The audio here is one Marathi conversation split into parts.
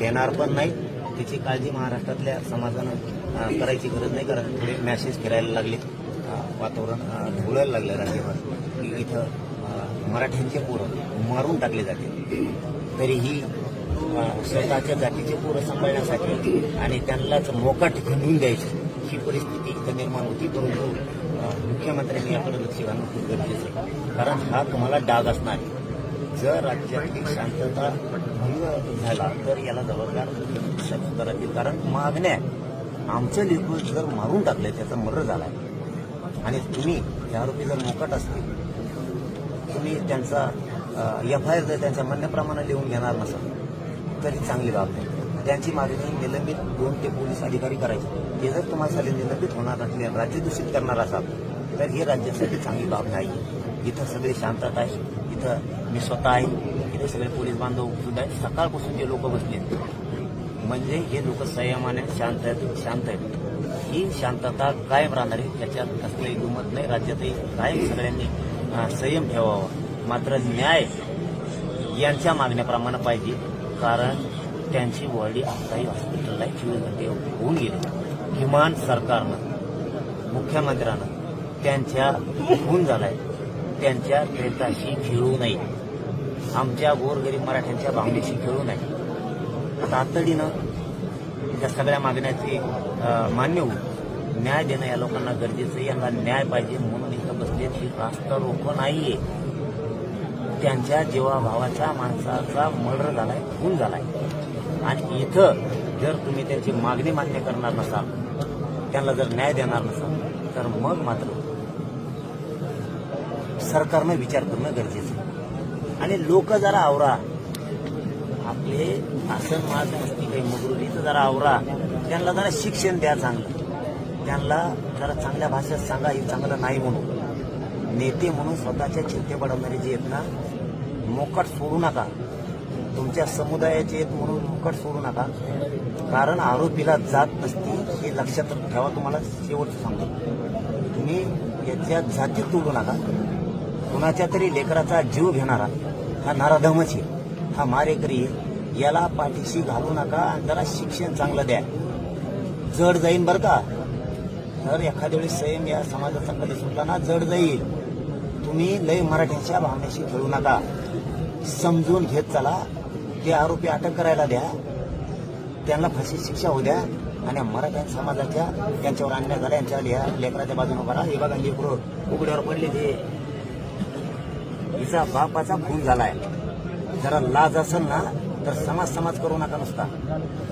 देणार पण नाही त्याची काळजी महाराष्ट्रातल्या समाजानं करायची गरज नाही. कारण थोडे मॅसेज फिरायला लागले वातावरण ढवळायला लागलं राज्यभर. की इथं मराठ्यांचे पोरं मारून टाकले जाते. तरीही स्वतःच्या जातीचे पोरं सांभाळण्यासाठी आणि त्यांनाच मोकाट घालून द्यायची ही परिस्थिती इथं निर्माण होती. परंतु मुख्यमंत्र्यांनी याकडे लक्ष घालणं खूप गरजेचं आहे. कारण हा तुम्हाला डाग असणार आहे. जर राज्यातली शांतता भंग झाला तर याला जबाबदार मुख्यमंत्री राहतील कारण मागण्या आमचं लेकरू जर मारून टाकलं त्याचा मर्र झालाय. आणि तुम्ही हे आरोपी जर मोकट असतील तुम्ही त्यांचा एफ आय आर जर त्यांच्या मान्यप्रमाणे लिहून घेणार नसाल तरी चांगली बाब नाही त्यांची मागणी निलंबित दोन ते पोलीस अधिकारी करायचे. ते जर तुम्हाला निलंबित होणार असले राज्य दूषित करणार असाल तर हे राज्यासाठी चांगली बाब नाही. इथं सगळी शांतता आहे. इथं मी स्वतः आहे. इथे सगळे पोलीस बांधव सुद्धा सकाळपासून जे लोक बसले म्हणजे हे लोक संयमाने शांत आहेत शांत आहेत. ही शांतता कायम राहणार आहे त्याच्यात कसलंही दुमत नाही. राज्यातही कायम सगळ्यांनी संयम ठेवावा. मात्र न्याय यांच्या मागण्याप्रमाणे पाहिजे. कारण त्यांची बॉडी आताही हॉस्पिटलला चोवीस घंटे होऊन गेले. किमान सरकारनं मुख्यमंत्र्यानं त्यांच्या खून झालाय. त्यांच्या प्रेताशी खेळू नये. आमच्या गोरगरीब मराठ्यांच्या भावनेशी खेळू नये. तातडीनं त्या सगळ्या मागण्याची मान्य होऊन न्याय देणं या लोकांना गरजेचं आहे. यांना न्याय पाहिजे म्हणून इथं बसले ही रास्त रोखं नाहीये. त्यांच्या जीवाभावाच्या माणसाचा मर्डर झालाय खून झालाय. आणि इथं जर तुम्ही त्यांची मागणी मान्य करणार नसाल त्यांना जर न्याय देणार नसाल तर मग मात्र सरकारनं विचार करणं गरजेचं आहे. आणि लोक जरा आवरा. आपले आसन माझ असती काही मगरुरीचं जरा आवरा. त्यांना जरा शिक्षण द्या चांगलं. त्यांना जरा चांगल्या भाषेत सांगा हे चांगलं नाही म्हणून. नेते म्हणून स्वतःच्या चिंते पडवणारे जे आहेत ना मोकट सोडू नका. तुमच्या समुदायाचे आहेत म्हणून मोकट सोडू नका. कारण आरोपीला जात नसती हे लक्षात ठेवा तुम्हाला शेवटचं सांगतो. तुम्ही याच्या जाती तोडू नका. कुणाच्या तरी लेकराचा जीव घेणारा. हा नाराधमच आहे. हा मारेकरी आहे. याला पाठीशी घालू नका आणि त्याला शिक्षण चांगलं द्या. जड जाईन बरं का? तर एखाद्या वेळी संयम या समाजाचा कधी सुटला ना जड जाईल. तुम्ही लय मराठ्यांच्या भावनेशी खेळू नका. समजून घेत चला. ते आरोपी अटक करायला द्या. त्यांना फाशी शिक्षा होऊ द्या. आणि मराठा समाजाच्या त्यांच्यावर अन्याय झाला यांच्या लेकराच्या बाजूने करा हे बघा लेकरं उघड्यावर पडले ते हिचा बापाचा खून झालाय. जरा लाज असेल ना तर समाज समाज करू नका नुसता.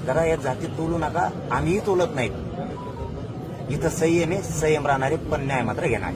जरा या जातीत तोलू नका आम्हीही तोलत नाहीत. इथं संयम आहे संयम राहणारे पण न्याय मात्र घेणार.